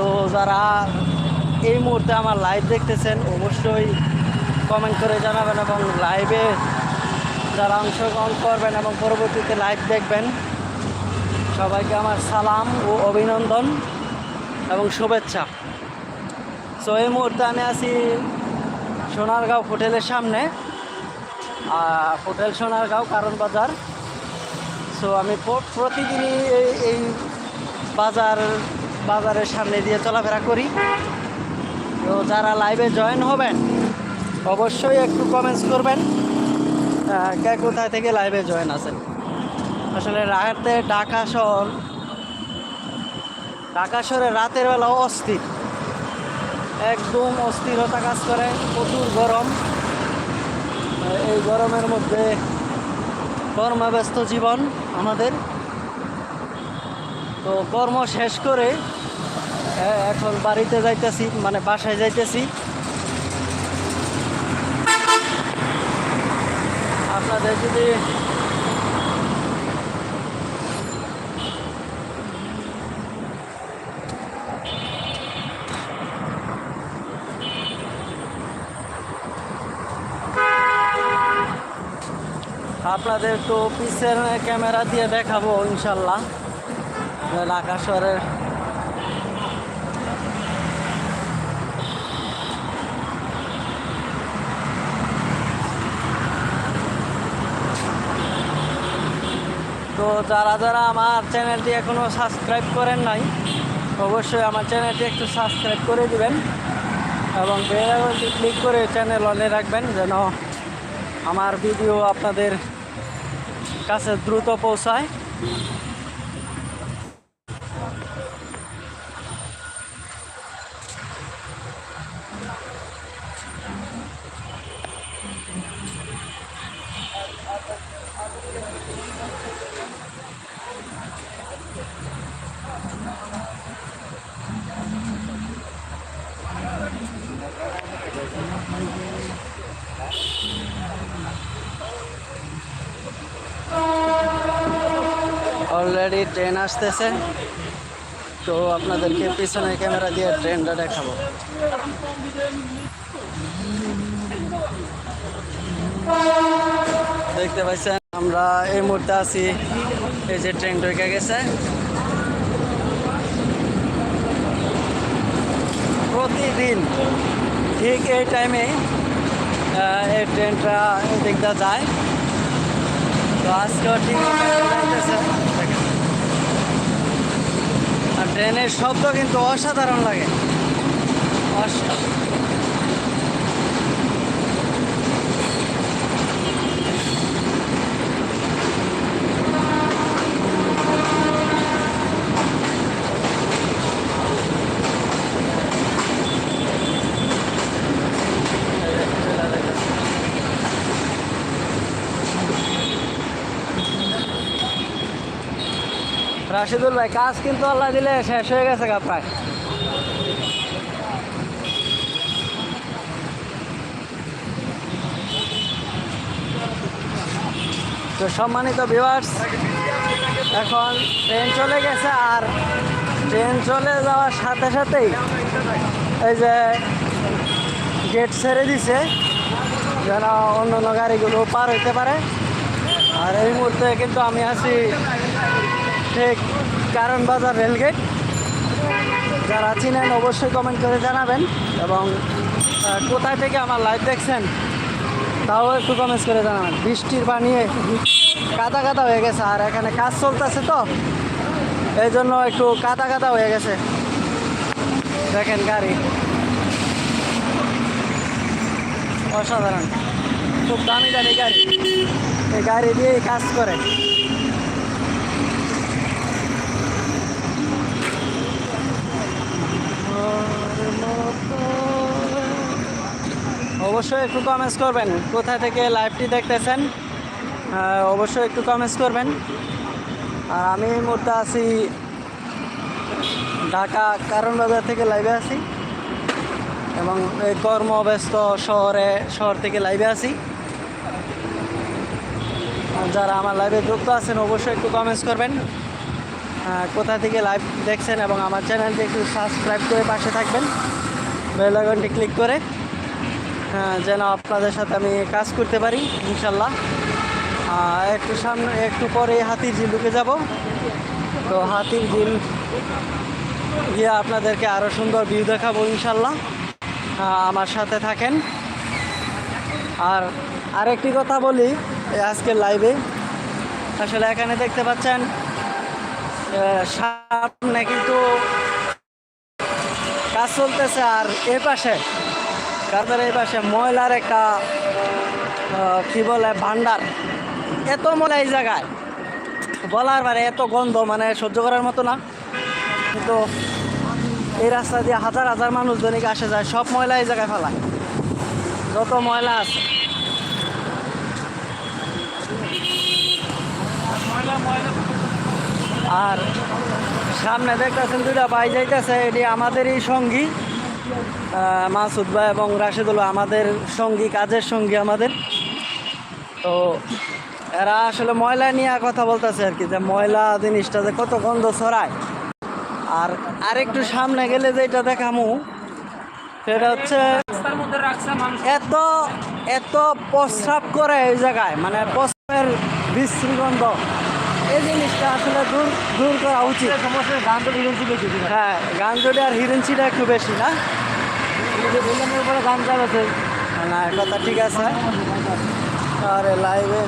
তো যারা এই মুহূর্তে আমার লাইভ দেখতেছেন, অবশ্যই কমেন্ট করে জানাবেন এবং লাইভে যারা অংশগ্রহণ করবেন এবং পরবর্তীতে লাইভ দেখবেন, সবাইকে আমার সালাম ও অভিনন্দন এবং শুভেচ্ছা। সো এই মুহূর্তে আমি আছি সোনারগাঁও হোটেলের সামনে হোটেল সোনারগাঁও কারণ বাজার। সো আমি প্রতিদিনই এই বাজার বাজারের সামনে দিয়ে চলাফেরা করি। তো যারা লাইভে জয়েন হবেন, অবশ্যই একটু কমেন্টস করবেন কে কোথায় থেকে লাইভে জয়েন আছেন? আসলে রাতে ঢাকা শহর, ঢাকা শহরে রাতের বেলা অস্থির। একদম অস্থিরতা কাজ করে, প্রচুর গরম। এই গরমের মধ্যে কর্মব্যস্ত জীবন আমাদের। তো কর্ম শেষ করে এখন বাড়িতে যাইতেছি মানে বাসায় যাইতেছি। আপনাদের যদি আপনাদের তো পিসের ক্যামেরা দিয়ে দেখাবো, ইনশাল্লাহ। ঢাকা তো যারা যারা আমার চ্যানেলটি এখনও সাবস্ক্রাইব করেন নাই, অবশ্যই আমার চ্যানেলটি একটু সাবস্ক্রাইব করে দিবেন এবং বেলাইকনটি ক্লিক করে চ্যানেল অনে রাখবেন যেন আমার ভিডিও আপনাদের কাছে দ্রুত পৌঁছায়। অলরেডি ট্রেন আসতেছে। তো আপনাদেরকে পিছনের ক্যামেরা দিয়ে ট্রেনটা দেখাবো। দেখতে পাচ্ছেন, আমরা এই মুহূর্তে আছি। এই যে ট্রেন ঢুকে গেছে। প্রতিদিন ঠিক এই টাইমে এই ট্রেনটা এদিক যায়। তো আজকেও ঠিক। আর ট্রেনের শব্দ কিন্তু অসাধারণ লাগে। অস- রাশিদুল ভাই, কাজ কিন্তু আল্লাহ দিলে শেষ হয়ে গেছে গা তো সম্মানিত ভিউয়ার্স এখন ট্রেন চলে গেছে আর ট্রেন চলে যাওয়ার সাথে সাথেই এই যে গেট ছেড়ে দিছে, যেন অন্য অন্য গাড়িগুলো পার হইতে পারে। আর এই মুহূর্তে কিন্তু আমি আছি ঠিক কারণ বাজার রেলগেট। যারা চিনেন অবশ্যই কমেন্ট করে জানাবেন এবং কোথায় থেকে আমার লাইভ দেখছেন, তাও একটু কমেন্টস করে জানাবেন। বৃষ্টির বানিয়ে কাদা কাদা হয়ে গেছে, আর এখানে কাজ চলতেছে তো এই জন্য একটু কাদা কাদা হয়ে গেছে। দেখেন গাড়ি। অসাধারণ। খুব দামি দামি গাড়ি। এই গাড়ি দিয়েই কাজ করে। অবশ্যই একটু কমেন্টস করবেন। কোথায় থেকে লাইভটি দেখতেছেন অবশ্যই একটু কমেন্টস করবেন। আর আমি এই মুহূর্তে আছি ঢাকা কারণ বাজার থেকে লাইভে আছি এবং এই কর্মব্যস্ত শহরে, শহর থেকে লাইভে আছি। যারা আমার লাইভে যুক্ত আছেন, অবশ্যই একটু কমেন্টস করবেন। কোথা থেকে লাইভ দেখছেন এবং আমার চ্যানেলটি একটু সাবস্ক্রাইব করে পাশে থাকবেন। বেল আইকনটি ক্লিক করে যেন আপনাদের সাথে আমি কাজ করতে পারি, ইনশাল্লাহ। একটু সামনে, একটু পরে হাতির ঝিল ঢুকে যাব। তো হাতির ঝিল গিয়ে আপনাদেরকে আরও সুন্দর ভিউ দেখাবো, ইনশাল্লাহ। আমার সাথে থাকেন। আর আরেকটি কথা বলি আজকের লাইভে আসলে এখানে দেখতে পাচ্ছেন সামনে কিন্তু কাজ চলতেছে আর এ পাশে কাজের এই পাশে ময়লার একটা কি বলে ভান্ডার এত ময়লা এই জায়গায়। বলার বারে এত গন্ধ মানে সহ্য করার মতো না। কিন্তু এই রাস্তা দিয়ে হাজার হাজার মানুষ দৈনিক আসে যায়, সব ময়লা এই জায়গায় ফেলায়। যত ময়লা আছে। আর সামনে দেখতেছেন দুইটা ভাই যাইতেছে, এটি আমাদেরই সঙ্গী। মাসুদ ভাই এবং রাশেদুল্লাহ আমাদের সঙ্গী কাজের সঙ্গী আমাদের। তো এরা আসলে ময়লা নিয়ে কথা বলতেছে আর কি যে ময়লা জিনিসটা যে কত গন্ধ ছড়ায়। আর আরেকটু সামনে গেলে যেটা দেখামু সেটা হচ্ছে এত এত প্রস্রাব করে এই জায়গায় মানে প্রস্রাবের বিশ্রী গন্ধ এই জিনিসটা আসলে দূর দূর করা উচিত। হ্যাঁ গাঞ্জলি আর হিরেঞ্চিটা একটু বেশি না? উপরে গান চালাচ্ছে না কথা ঠিক আছে। আরে লাইভে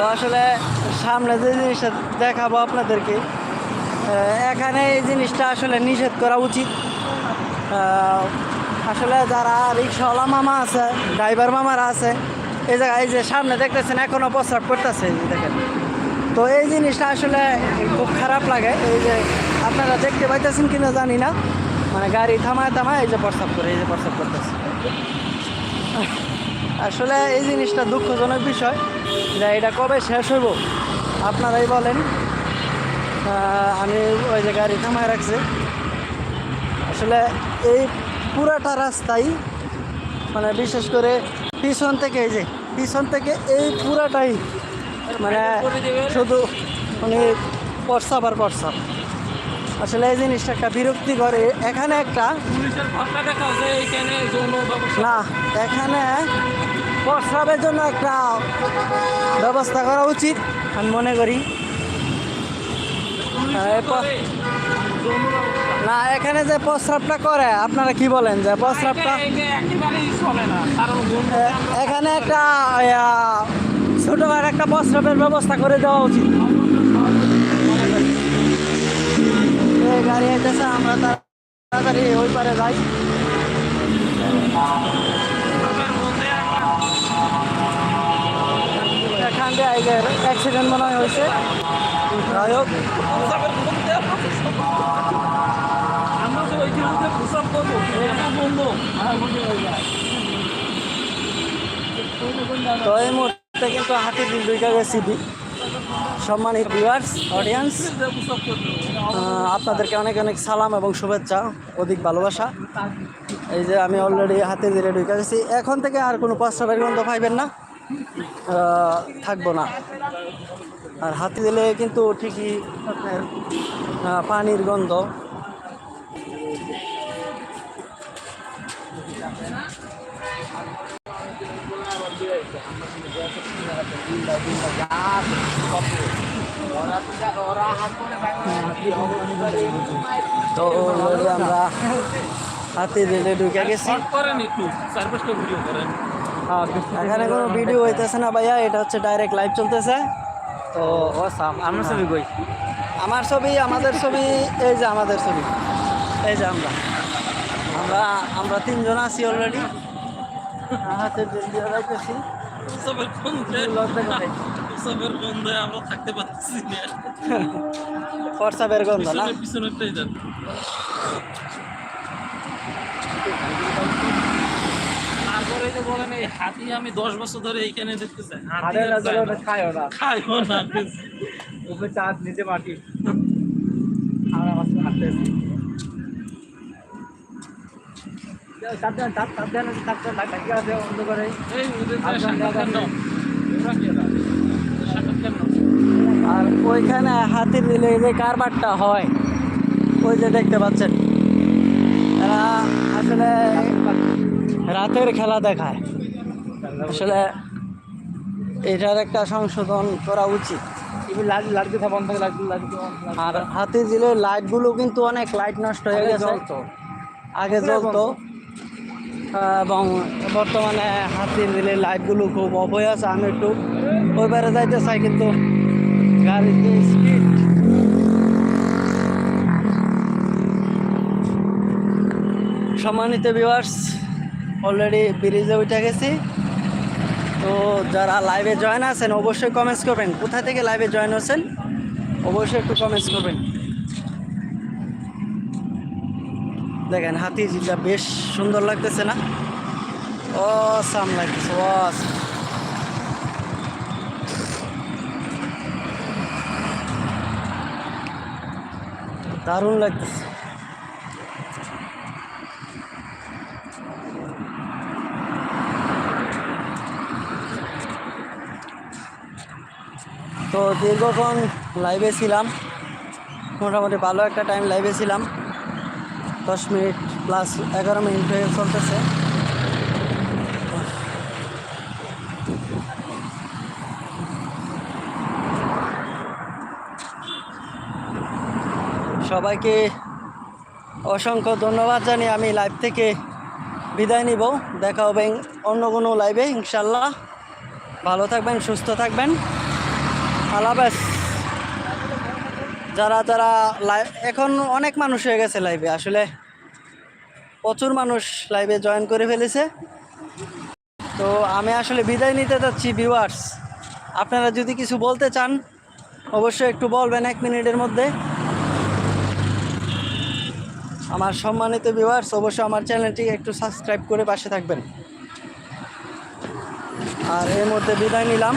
তো আসলে সামনে যে জিনিসটা দেখাবো আপনাদেরকে এখানে এই জিনিসটা আসলে নিষেধ করা উচিত। আসলে যারা রিক্সাওয়ালা মামা আছে, ড্রাইভার মামারা আছে, এই জায়গায়, এই যে সামনে দেখতেছেন এখনও প্রস্রাব করতেছে দেখেন। তো এই জিনিসটা আসলে খুব খারাপ লাগে, এই যে আপনারা দেখতে পাইতেছেন কিনা জানি না। মানে গাড়ি থামায় থামায় এই যে প্রস্রাব করে, এই যে প্রস্রাব করতেছে। আসলে এই জিনিসটা দুঃখজনক বিষয় যে এটা কবে শেষ হইব? আপনারাই বলেন। আমি ওই যে গাড়ি থামায় রাখছি। আসলে এই পুরাটা রাস্তাই মানে বিশেষ করে পিছন থেকে এই যে পিছন থেকে এই পুরাটাই মানে শুধু মানে প্রস্রাব আর প্রস্রাব আসলে এই জিনিসটা একটা বিরক্তি করে এখানে একটা না এখানে প্রস্রাবের জন্য একটা ব্যবস্থা করা উচিত আমি মনে করি। না এখানে যে প্রস্রাবটা করে আপনারা কি বলেন যে প্রস্রাবটা? এখানে একটা ছোটখাটো একটা প্রস্রাবের ব্যবস্থা করে দেওয়া উচিত। গাড়ি আইতেছে আমরা তাড়াতাড়ি ওই পারে যাই। এখান অ্যাক্সিডেন্ট মনে হয় হয়েছে। যাই হোক। তো এই মুহূর্তে কিন্তু হাতে দিন দুইটা বি- সম্মানিত ভিউয়ার্স অডিয়েন্স আপনাদেরকে অনেক অনেক সালাম এবং শুভেচ্ছা অধিক ভালোবাসা। এই যে আমি অলরেডি হাতে ধীরে ঢুকে গেছি। এখন থেকে আর কোনো প্রস্রাবের গন্ধ পাইবেন না। থাকব না। আর হাতি দিলে কিন্তু ঠিকই আপনার পানির গন্ধ। তো আমরা হাতি দিলে ঢুকে গেছি। করেন একটু পাঁচটা ভিডিও করেন। এখানে কোনো ভিডিও হইতেছে না ভাইয়া এটা হচ্ছে ডাইরেক্ট লাইভ চলতেছে। তো ও সাম আমার ছবি কই? আমার ছবি আমাদের ছবি এই যে আমাদের ছবি। এই যে আমরা। আমরা আমরা তিনজন আছি অলরেডি হাতে দিয়ে যাইতেছি। আমরা থাকতে পারতেছি না। বলেন এই হাতি আমি দশ বছর ধরে এইখানে দেখতেছি আর যায় না। খায়ও না। খাইও না উপরে চাঁদ নিচে মাটি। আমরা মাত্র হাঁটতেছি সাবধান সাবধান সাবধান লাগ- লাগিয়ে আছে অন্ধকারে। এই আর ওইখানে হাতির দিলে যে কারবারটা হয় ওই যে দেখতে পাচ্ছেন। আসলে রাতের খেলা দেখায়। আসলে এটার একটা সংশোধন করা উচিত। আর হাতির ঝিলের লাইটগুলো কিন্তু অনেক লাইট নষ্ট হয়ে গেছে। আগে জ্বলতো। এবং বর্তমানে হাতির ঝিলের লাইটগুলো খুব অফ হয়ে আছে আমি একটু ওই পারে যাইতে চাই কিন্তু গাড়ির যে স্পিড সম্মানিত ভিউয়ার্স অলরেডি ব্রিজে উঠে গেছি। তো যারা লাইভে জয়েন আছেন, অবশ্যই কমেন্টস করবেন। কোথা থেকে লাইভে জয়েন হচ্ছেন? অবশ্যই একটু কমেন্টস করবেন। দেখেন হাতি জিলটা বেশ সুন্দর লাগতেছে না? ও সাম লাগতেছে বস দারুণ লাগতেছে। তো দীর্ঘক্ষণ লাইভে ছিলাম। মোটামুটি ভালো একটা টাইম লাইভে ছিলাম। দশ মিনিট প্লাস এগারো মিনিট হয়ে চলতেছে। সবাইকে অসংখ্য ধন্যবাদ জানিয়ে আমি লাইভ থেকে বিদায় নিব। দেখা হবে অন্য কোনো লাইভে ইনশাল্লাহ ভালো থাকবেন, সুস্থ থাকবেন। হাফেজ। যারা যারা লাইভ এখন অনেক মানুষ হয়ে গেছে লাইভে আসলে প্রচুর মানুষ লাইভে জয়েন করে ফেলেছে। তো আমি আসলে বিদায় নিতে যাচ্ছি ভিউয়ার্স আপনারা যদি কিছু বলতে চান, অবশ্যই একটু বলবেন এক মিনিটের মধ্যে। আমার সম্মানিত ভিউয়ার্স অবশ্যই আমার চ্যানেলটি একটু সাবস্ক্রাইব করে পাশে থাকবেন। আর এর মধ্যে বিদায় নিলাম।